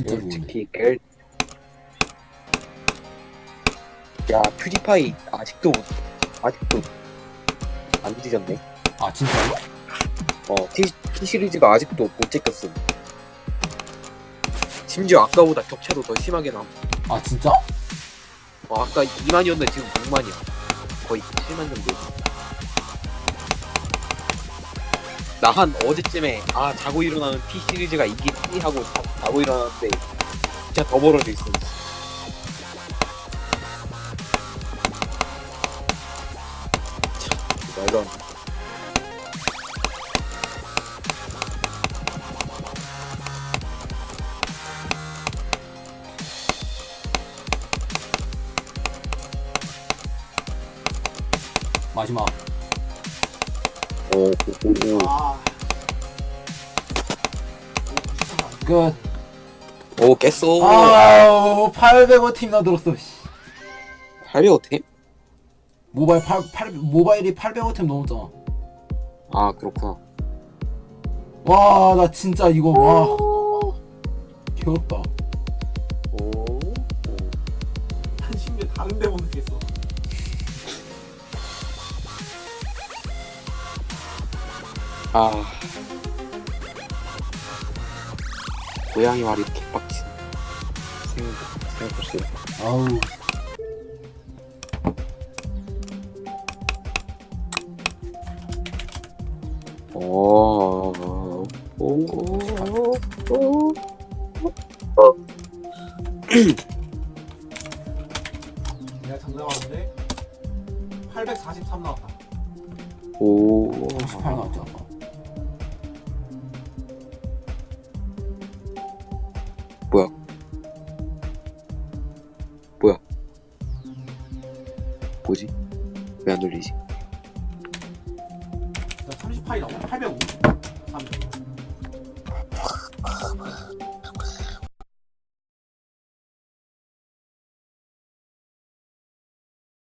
진짜. 솔직히 엘... 야 퓨디파이 아직도 아직도 안 뒤졌네 아 진짜요? 어 T, T 시리즈가 아직도 못 찍혔음 심지어 아까보다 격차도 더 심하게 나아 진짜? 어, 아까 2만이었는데 지금 6만이야 거의 7만 정도 나 한 어제쯤에 아 자고 일어나는 T 시리즈가 이기지 하고 자, 자고 일어났는데 진짜 더 벌어져 있어 참 말도 안 돼. 마지막. 오, 오, 오, 오. 아. 끝. 오 깼어 아우 800원 팀 나 들었어. 씨. 800 어때? 모바일 8, 8 모바일이 800원 팀 넘었잖아. 아 그렇구나 와 나 진짜 이거 와 귀엽다. 오, 한 심지어 다른 데못 느꼈어. 아. 고양이 말이 개빡친 생각 생각했어요. 아우. 오, 오, 오, 내가 장담 하는데 843 나왔다. 오, 58 나왔지 뭐야? 뭐야? 뭐지? 왜 안 돌리지? 나 38이 나와. 850. 3.